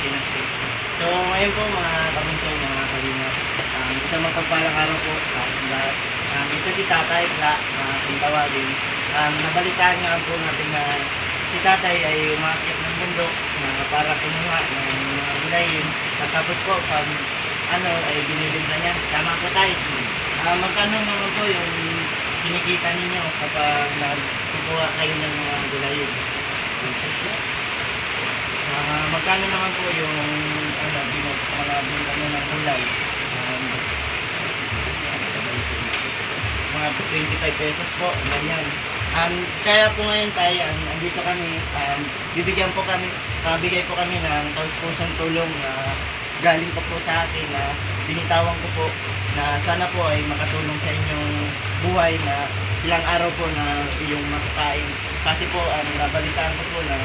So, ngayon po mga kabunso, mga kalingap, um, isang mapagpalang araw po lahat. Um, ito si Tatay, na uh, ating tawagin. Um, nabalitaan nga po natin na si Tatay ay umakit ng bundok na para kumuha ng mga gulayin. At tapos po, pag ano, ay binilid na niya. Tama po tayo. Ah, magkano naman po yung kinikita ninyo kapag nagkukuha kayo ng mga gulayin? Ah, magkano naman po yung ano, binag, binag nyo ng gulay? Um, mga 25 pesos po, ganyan. Um, kaya po ngayon tayo, um, andito kami, um, bibigyan po kami, kabigay po kami ng taus-pusong tulong na galing po po sa akin na binitawan ko po na sana po ay makatulong sa inyong buhay na ilang araw po na iyong makakain. Kasi po, um, nabalitaan ko po na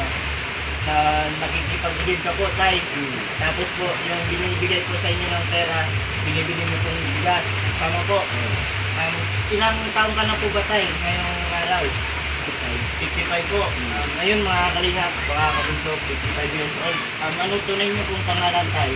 na nakikipag-bigay ka po, tay. Tapos po, yung binibigay po sa inyo ng pera, binibili mo pong bigas. Tama po. Um, ilang taon ka na po ba, tay, ngayong araw? 55 po. Um, ngayon mga kalingap, mga kabunso, 55 years old. Um, anong tunay niyo pong pangalan, tay?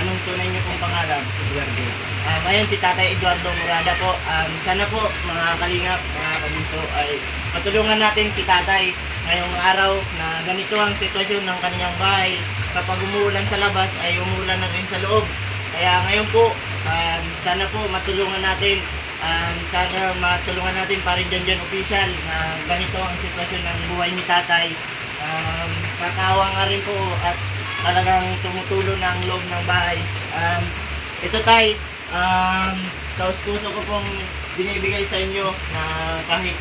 Anong tunay niyo pong pangalan? Eduardo. Um, ngayon si Tatay Eduardo Murada po. Um, sana po mga kalingap, mga kabunso, ay patulungan natin si Tatay ngayong araw na ganito ang sitwasyon ng kanyang bahay. Kapag umuulan sa labas ay umuulan na rin sa loob. Kaya ngayon po, um, sana po matulungan natin um, sana matulungan natin pa rin dyan dyan official na ganito ang sitwasyon ng buhay ni tatay. Um, kakawa nga rin po at talagang tumutulo ang loob ng bahay. Um, ito tay, um, sa puso ko pong binibigay sa inyo na kahit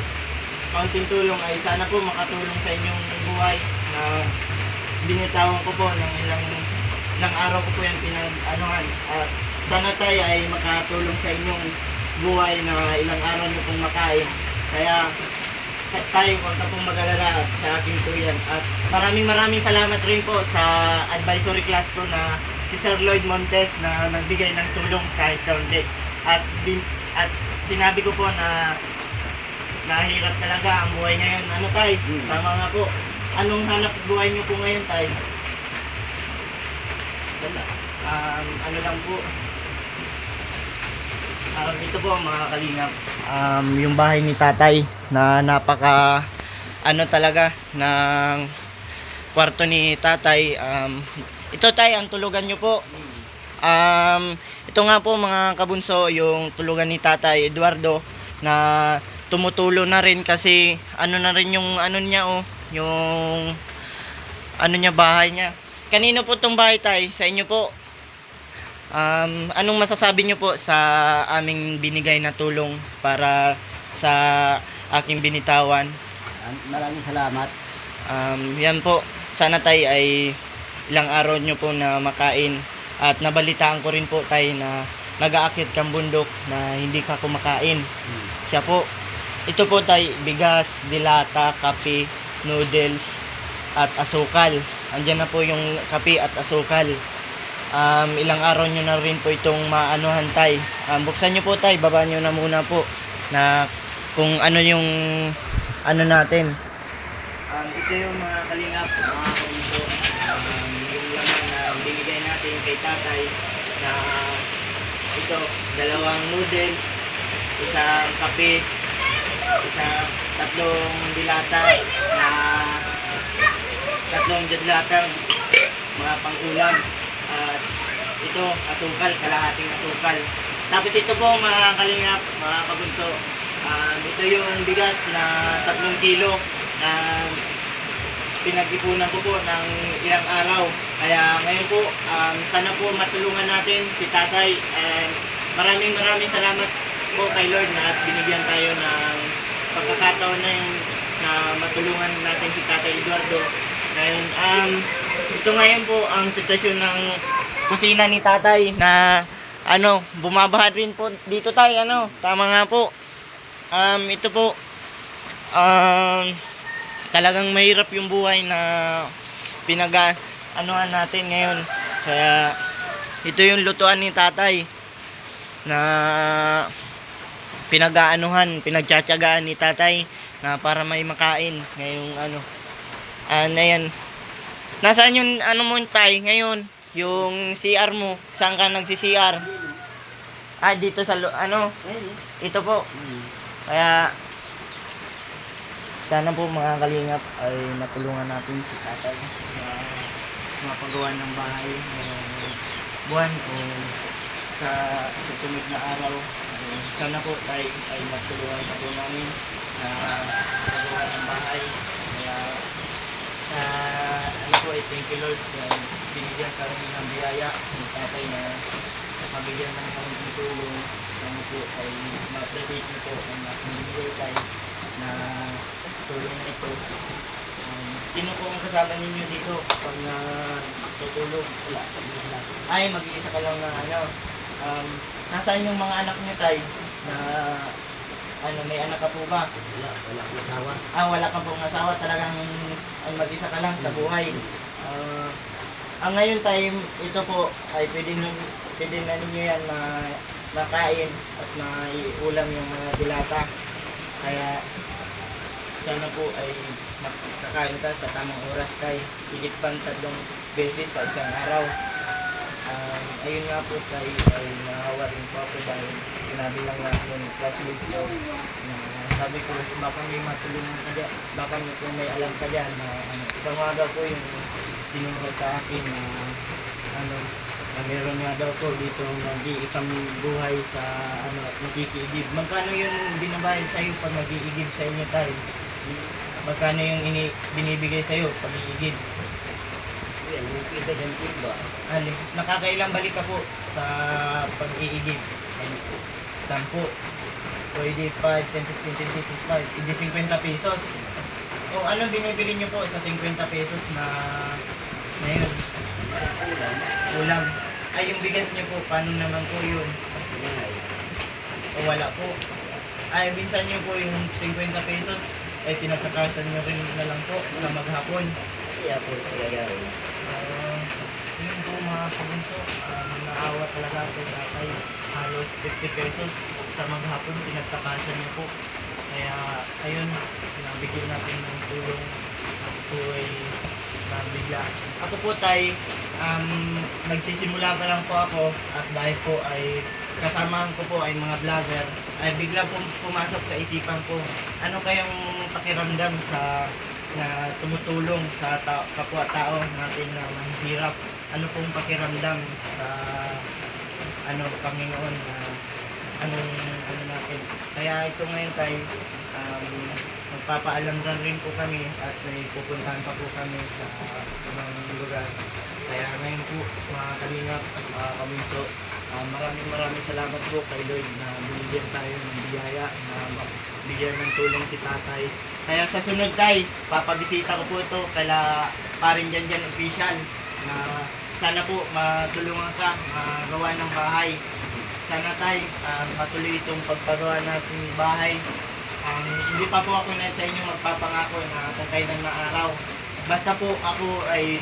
kaunting tulong ay sana po makatulong sa inyong buhay na binitawan ko po ng ilang ilang araw ko po yan pinag-anuhan. At sana tayo ay makatulong sa inyong buhay na ilang araw nyo pong makain. Kaya ta- tayo huwag ka pong mag-alala sa aking tuyan at maraming maraming salamat rin po sa advisory class ko na si Sir Lloyd Montes na nagbigay ng tulong kahit kaunti. At at sinabi ko po na nahirap talaga ang buhay ngayon. Ano tay? Hmm. Tama nga po. Anong hanap buhay niyo po ngayon tay? Wala. Um, ano lang po. Um, ito po mga kalingap. Um, yung bahay ni tatay na napaka ano talaga ng kwarto ni tatay. Um, ito tay ang tulugan niyo po. Um, ito nga po mga kabunso, yung tulugan ni Tatay Eduardo na tumutulo na rin kasi ano na rin yung ano niya oh, yung ano niya bahay niya. Kanino po tong bahay tay? Sa inyo po. Um, anong masasabi niyo po sa aming binigay na tulong para sa aking binitawan? An- Maraming salamat. Um, yan po. Sana tay ay ilang araw nyo po na makain. At nabalitaan ko rin po tay na nag-aakit kang bundok na hindi ka kumakain. Hmm. Siya po. Ito po tay, bigas, dilata, kape, noodles, at asukal. Andyan na po yung kape at asukal. Um, ilang araw nyo na rin po itong maanuhan tay. Um, buksan nyo po tay, baba nyo na muna po na kung ano yung ano natin. Um, ito yung mga kalingap, mga kalingap. Um, yung laman na binigay natin kay tatay na ito, dalawang noodles, isang kape, tatlong dilata na tatlong dilatang mga pangulam. At ito asukal, kalahating asukal. Tapos ito po mga kalingap, mga kabunso. Um, ito yung bigas na tatlong kilo na pinag-ipunan ko po ng ilang araw. Kaya ngayon po um, sana po matulungan natin si tatay. And maraming maraming salamat po kay Lord na at binigyan tayo ng pagkakataon na yung na matulungan natin si Tatay Eduardo. Ngayon, um, ito ngayon po ang sitwasyon ng kusina ni Tatay na ano, bumabaha rin po dito tayo, ano, tama nga po. Um, ito po, um, talagang mahirap yung buhay na pinag anuhan natin ngayon. Kaya, ito yung lutuan ni Tatay na pinag-aanuhan, pinagtsatsagaan ni tatay na para may makain ngayong ano. Ah, na yan. Nasaan yung ano mo tay ngayon? Yung CR mo. Saan ka nagsi-CR? Ah, dito sa ano? Ito po. Kaya sana po mga kalingap ay matulungan natin si tatay na mapagawa ng bahay ngayong buwan o sa susunod na araw. Ay, sana po tayo ay matulungan pa po namin na magawa ng bahay. Kaya sa ano po ay thank you Lord dahil binigyan kami ng biyaya ng tatay na mabigyan ng kaunting tulong sana po ay ma-appreciate niyo po ang binigay tayo na tulong na ito. Um, sino po ang kasama ninyo dito pag na tutulog? Wala. Wala. Ay, mag-iisa ka lang na ano. Um, nasaan yung mga anak niyo tayo na ano, may anak ka po ba? Wala, wala akong asawa. Ah, wala kang pong asawa, talagang ang mag-isa ka lang sa buhay. Ah, ang ngayon time, ito po ay pwede na, pwede na ninyo yan na makain at maiulam yung mga dilata. Kaya sana po ay makakain ka sa tamang oras kay higit pang tatlong beses sa isang araw. Um, ayun nga po tayo ay nahawa rin po ako dahil sinabi lang natin yung classmate ko na sabi ko baka may matulungan ka dyan, baka may, kung may alam ka dyan na ano, isang daw po yung tinuro sa akin na ano, na meron nga daw po dito nag-iisang buhay sa ano, at nakikiigib. Magkano yung binabayad sa'yo pag nag-iigib sa inyo tayo? Magkano yung ini, binibigay sa'yo pag iigib? Yan, yung kita dyan ba? Ali, nakakailang balik ka po sa pag-iigib? Sampu. Pwede 5, 10, 15, 20, 25. Hindi 50 pesos. O ano binibili nyo po sa 50 pesos na na yun? Ulam. Ulam. Ay, yung bigas nyo po, paano naman po yun? O wala po. Ay, minsan nyo po yung 50 pesos, ay pinagkakasan nyo rin na lang po sa maghapon. Kaya po, kaya yun. Uh, yun po mga kabunso, um, naawa talaga ako tatay. Halos 50 pesos sa maghapon, pinagtakasan niyo po. Kaya, ayun, nabigyan natin ng tulong. Ako po ay nabigla. Ako po tay, um, nagsisimula pa lang po ako at dahil po ay kasamahan ko po ay mga vlogger, ay bigla po pumasok sa isipan ko, ano kayang pakiramdam sa na tumutulong sa ta- kapwa-tao natin na mahihirap. Ano pong pakiramdam sa ano Panginoon na anong ano natin. Kaya ito ngayon tayo um, magpapaalam rin po kami at may pupuntahan pa po kami sa ibang lugar. Kaya ngayon po mga kalingap at mga kaminso, ah, maraming maraming salamat po kay Lord na binigyan tayo ng biyaya na bigyan ng tulong si tatay. Kaya sa sunod tay, papabisita ko po ito kaila parin dyan dyan official na sana po matulungan ka magawa ng bahay. Sana tay, ah, patuloy itong pagpagawa natin ng bahay. Ang hindi pa po ako na sa inyo magpapangako na kung kailan na araw. Basta po ako ay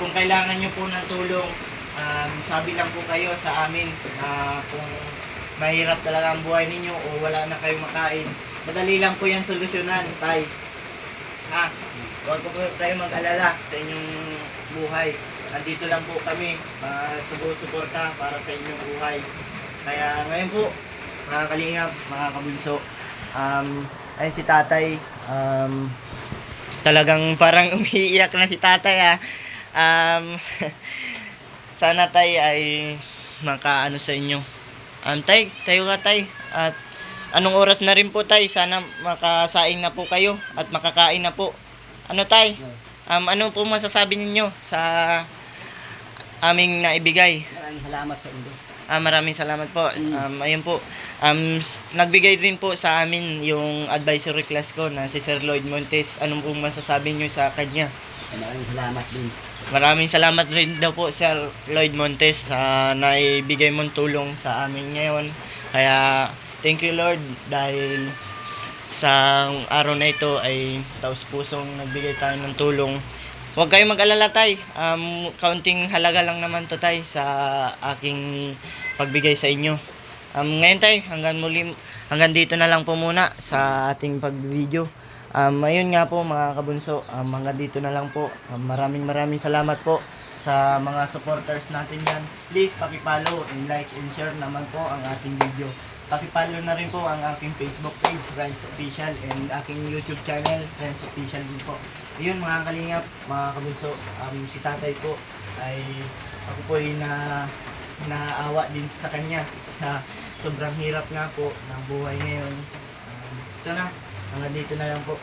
kung kailangan nyo po ng tulong, um, sabi lang po kayo sa amin na kung mahirap talaga ang buhay ninyo o wala na kayong makain, madali lang po yan solusyonan, tay. Ha? Huwag po tayo mag-alala sa inyong buhay. Andito lang po kami, uh, suporta para sa inyong buhay. Kaya ngayon po, mga kalingap, mga kabunso, um, ayun si tatay, um, talagang parang umiiyak na si tatay ah. Um, sana tay ay makaano sa inyo. Um, tay, tayo ka tay. At anong oras na rin po tay? Sana makasaing na po kayo at makakain na po. Ano tay? Um, ano po masasabi ninyo sa aming naibigay? Maraming salamat sa inyo. Ah, maraming salamat po. Mm. Um, ayun po. Um, nagbigay rin po sa amin yung advisory class ko na si Sir Lloyd Montes. Anong pong masasabi nyo sa kanya? Maraming salamat din. Maraming salamat rin daw po Sir Lloyd Montes sa naibigay mong tulong sa amin ngayon. Kaya thank you Lord dahil sa araw na ito ay taos pusong nagbigay tayo ng tulong. Huwag kayong mag-alala tay. Um, kaunting halaga lang naman to tay sa aking pagbigay sa inyo. Um, ngayon tay, hanggang muli, hanggang dito na lang po muna sa ating pag-video. Um, ayun nga po mga kabunso, um, mga dito na lang po. Um, maraming maraming salamat po sa mga supporters natin yan. Please, pakipollow and like and share naman po ang ating video. Pakipollow na rin po ang aking Facebook page, Friends Official, and aking YouTube channel, Friends Official din po. Yun mga kalingap, mga kabunso, um, si tatay po ay ako po ay na naawa din sa kanya sa sobrang hirap nga po ng buhay ngayon. Um, ito na, hanggang dito na lang po.